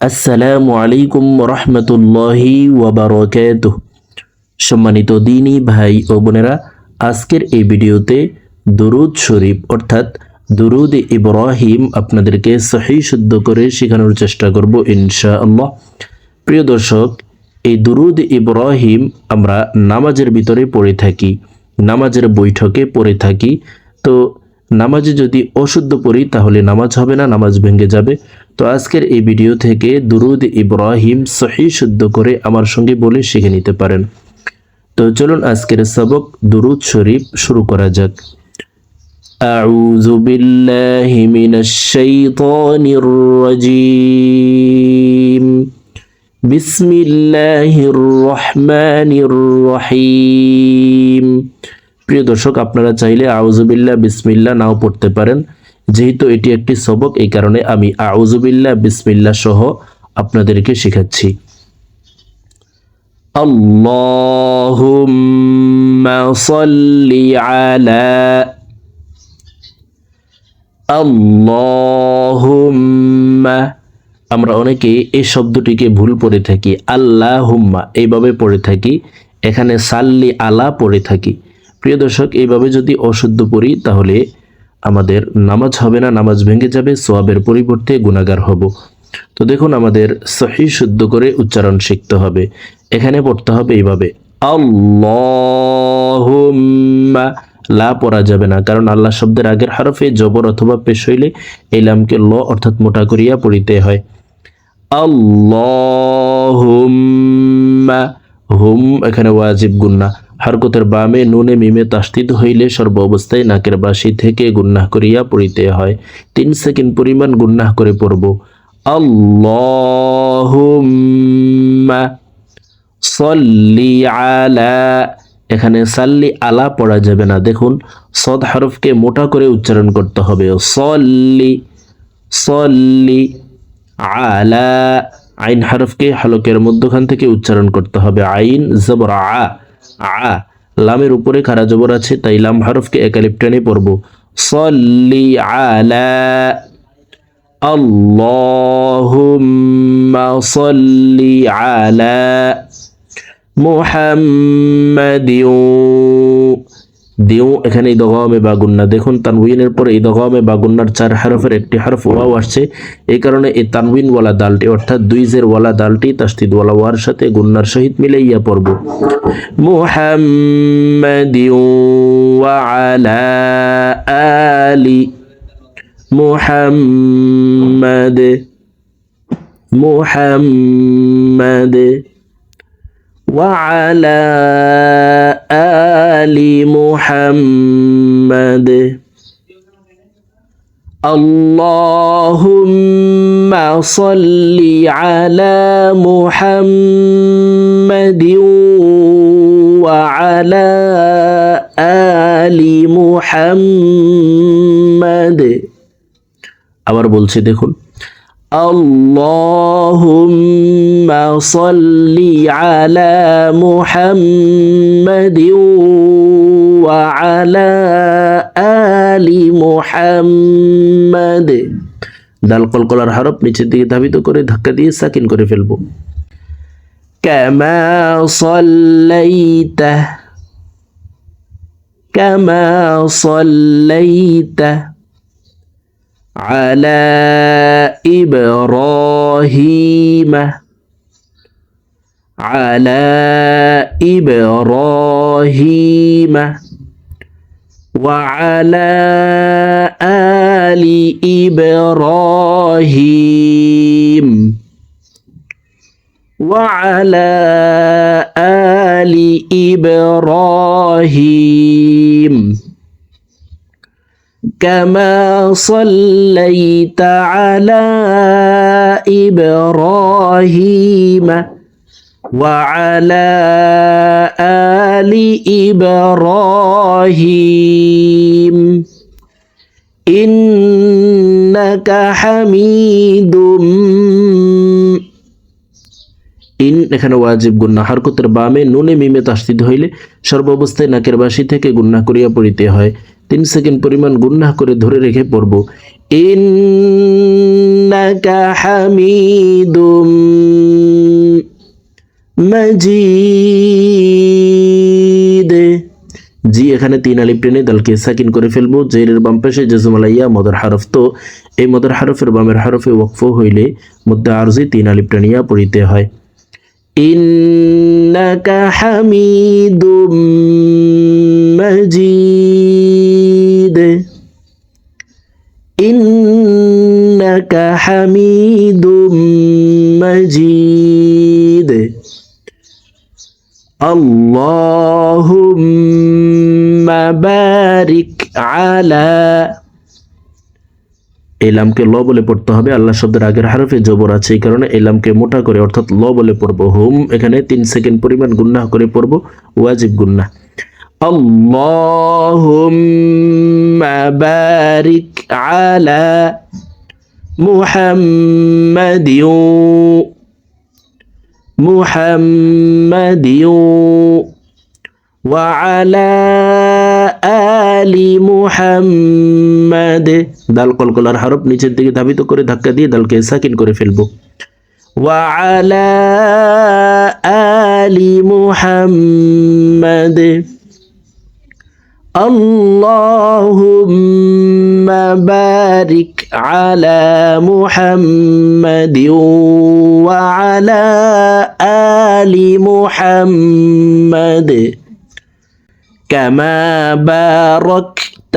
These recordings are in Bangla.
আসসালামু আলাইকুম রহমতুল্লাহি ওয়াবারকাতুহ। সম্মানিত দিনী ভাই ও বোনেরা, আজকের এই ভিডিওতে দুরুদ শরীফ, অর্থাৎ দুরুদ ইব্রাহিম আপনাদেরকে সহি শুদ্ধ করে শেখানোর চেষ্টা করব ইনশা আল্লাহ প্রিয় দর্শক, এই দুরুদ ইব্রাহিম আমরা নামাজের ভিতরে পড়ে থাকি, নামাজের বৈঠকে পড়ে থাকি। তো নামাজে যদি অশুদ্ধ পড়ি তাহলে নামাজ হবে না নামাজ ভেঙে যাবে তো আজকের এই ভিডিও থেকে দুরুদ ইব্রাহিম সহি শুদ্ধ করে আমার সঙ্গে বলে শিখে নিতে পারেন তো চলুন আজকের সবক দুরুদ শরীফ শুরু করা যাক أعوذ بالله من الشيطان الرجيم بسم الله الرحمن الرحيم প্রিয় দর্শক, আপনারা চাইলে আউজুবিল্লা বিসমিল্লা নাও পড়তে পারেন। যেহেতু এটি একটি সবক, এই কারণে আমি আউজুবিল্লা বিসমিল্লা সহ আপনাদেরকে শেখাচ্ছি। আল্লাহুম্মা সাল্লি আলা আল্লাহুম্মা। আমরা অনেকে এই শব্দটিকে ভুল পড়ে থাকি। আল্লাহ হুম্মা এইভাবে পড়ে থাকি। এখানে সাল্লি আলা পড়ে থাকি। প্রিয় দর্শক, এইভাবে যদি অশুদ্ধ পড়ি, তাহলে আমাদের নামাজ হবে না, নামাজ ভেঙে যাবে সোয়াবের পরিবর্তে গুণাগার হব। তো দেখুন, আমাদের সহি শুদ্ধ করে উচ্চারণ শিখতে হবে। এখানে পড়তে হবে এইভাবে, আল্লাহুম্মা লা পড়া যাবে না, কারণ আল্লাহ শব্দের আগের হরফে জবর অথবা পেশ হইলে এই লামকে ল অর্থাৎ মোটা করিয়া পড়িতে হয়। আল্লাহুম্মা হুম এখানে ওয়াজিব গুন্না হরকতের বামে, নুনে, মিমে তাস্তিত হইলে সর্ব অবস্থায় নাকের বাসি থেকে গুন্নাহ করিয়া পড়িতে হয়। তিন সেকেন্ড পরিমাণ গুন্নাহ করে পড়ব। আল্লাহুম্মা সল্লি আলা। এখানে সাল্লি আলা পড়া যাবে না। দেখুন, সদ হরফকে মোটা করে উচ্চারণ করতে হবে। সল্লি সল্লি আলা। আইন হরফকে হালকের মধ্যখান থেকে উচ্চারণ করতে হবে। আইন, জবর আ। আ, লামের উপরে খারা জবর আছে, তাই লাম হরফকে একালিপ্টানে পড়ব। সল্লি আলা আল্লাহুম্মা সল্লি আলা মুহাম্মাদিউ দিউ এখানে এই ইদগামে বাগুন্না দেখুন তানউইনের পরে ইদগামে বাগুন্নার চার হরফের একটি হরফ ওয়াও আসছে। এই কারণে এই তানউইন ওয়ালা দালটি, অর্থাৎ দুই জের ওয়ালা দালটি, তাসদিদ ওয়ালা ওয়ার সাথে গুন্নার সহিত মিলাইয়া পড়ব। মুহাম্মাদিউ ওয়া আলা আলি মুহাম্মাদ মুহাম্মাদ। وعلى آل محمد اللهم صل على محمد وعلى آل محمد আবার বলছি দেখুন اللهم صل على محمد وعلى آل محمد দাল কলকলার হরফ নিচের দিকে ধাবিত করে ধাক্কা দিয়ে সাকিন করে ফেলবো كما صليت كما صليت على إبراهيم. على إبراهيم. وعلى آل إبراهيم. وعلى آل إبراهيم. كما صليت على إبراهيم وعلى آل إبراهيم إنك حميد ইন এখানে ওয়াজিব গুন্না হরকতের বামে নুনে মিমে তাস্তিদ হইলে সর্বাবস্থায় নাকের বাসি থেকে গুন্না করিয়া পড়িতে হয় তিন সেকেন্ড পরিমাণ গুন্না করে ধরে রেখে পড়ব। জি, এখানে তিন আলিপ টেনে দলকে সাকিন করে ফেলব। জেরের বাম পাশে জেজমালাইয়া মদর হারফ তো। এই মদর হারফের বামের হারফে ওয়াকফ হইলে মধ্যে আরজি তিন আলিপ টেনিয়া পড়িতে হয়। ইন্নাকা হামিদুম মাজিদ। আলা। এলামকে ল বলে পড়তে হবে। আল্লাহ শব্দের আগের হারফে জবর আছে, এই কারণে এলামকে মোটা করে অর্থাৎ ল বলে পড়ব। হোম, এখানে তিন সেকেন্ড পরিমাণ গুন্না করে পড়ব। ওয়াজিব গুন্না اللهم بارك على محمد محمد وعلى آل محمد দাল কলকলার হরফ নিচের দিকে ধাবিত করে ধাক্কা দিয়ে দালকে সাকিন করে ফেলবো وعلى آل محمد اللهم بارك على محمد وعلى آل محمد كما باركت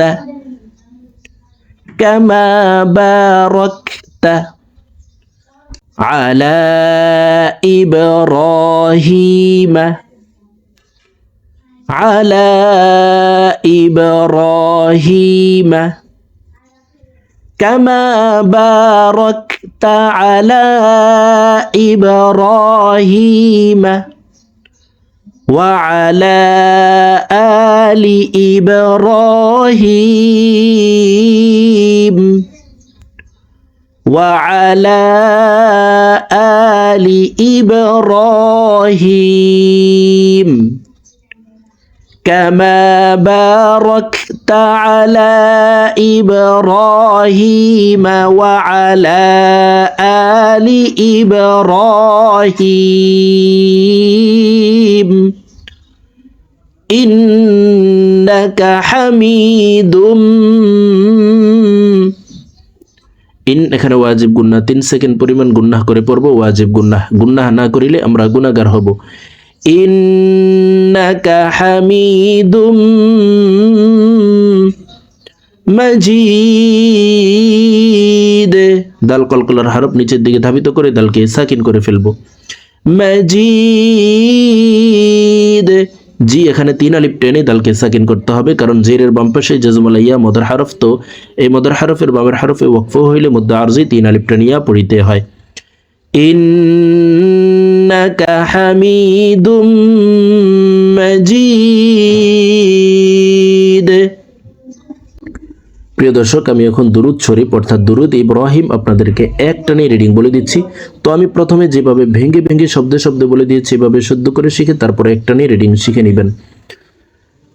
كما باركت على إبراهيم على إبراهيم. كما باركت على إبراهيم وعلى آل إبراهيم وعلى آل إبراهيم. كما باركت على إبراهيم وعلى آل إبراهيم إنك حميد ইন এখানে ওয়াজিব গুন্না তিন সেকেন্ড পরিমাণ গুন্নাহ করে পড়বো ওয়াজিব গুন্নাহ গুন্নাহ না করিলে আমরা গুনাহগার হব ইন্নাকা হামিদুম মজিদ। দাল কলকলার হরফ নিচের দিকে ধাবিত করে দালকে সাকিন করে ফেলব। মজিদ। জি, এখানে তিন আলিফ টেনে দালকে সাকিন করতে হবে, কারণ জেরের বাম পাশে জজমালাইয়া মদর হারফ তো, এই মদর হারফের বামের হারফে ওয়াকফ হইলে মধ্যে আরজি তিন আলিফ টেনিয়া পড়িতে হয়। ইন্নাকা حميد مجيد. প্রিয় দর্শক, আমি এখন দুরুদ শরীফ, অর্থাৎ দুরুদ ইব্রাহিম আপনাদেরকে এক টানে রিডিং বলে দিচ্ছি। তো আমি প্রথমে যেভাবে ভেঙে ভেঙে শব্দে শব্দে বলে দিয়েছি, এভাবে শুদ্ধ করে শিখে তারপরে এক টানে রিডিং শিখে নেবেন।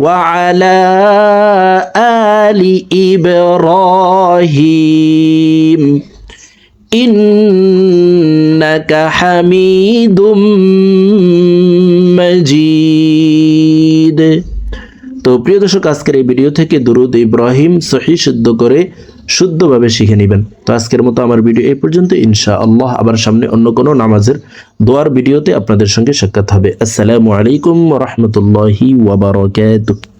وعلى آل إبراهيم إنك حميد مجيد তো প্রিয় দর্শক আজকের এই ভিডিও থেকে দুরুদ ইব্রাহিম সহি সিদ্ধ করে শুদ্ধভাবে শিখে নেবেন। তো আজকের মতো আমার ভিডিও এই পর্যন্ত। ইনশা আল্লাহ আবার সামনে অন্য কোনো নামাজের দোয়ার ভিডিওতে আপনাদের সঙ্গে সাক্ষাৎ হবে। আসসালামু আলাইকুম রহমতুল্লাহি ওয়াবারকাতুহ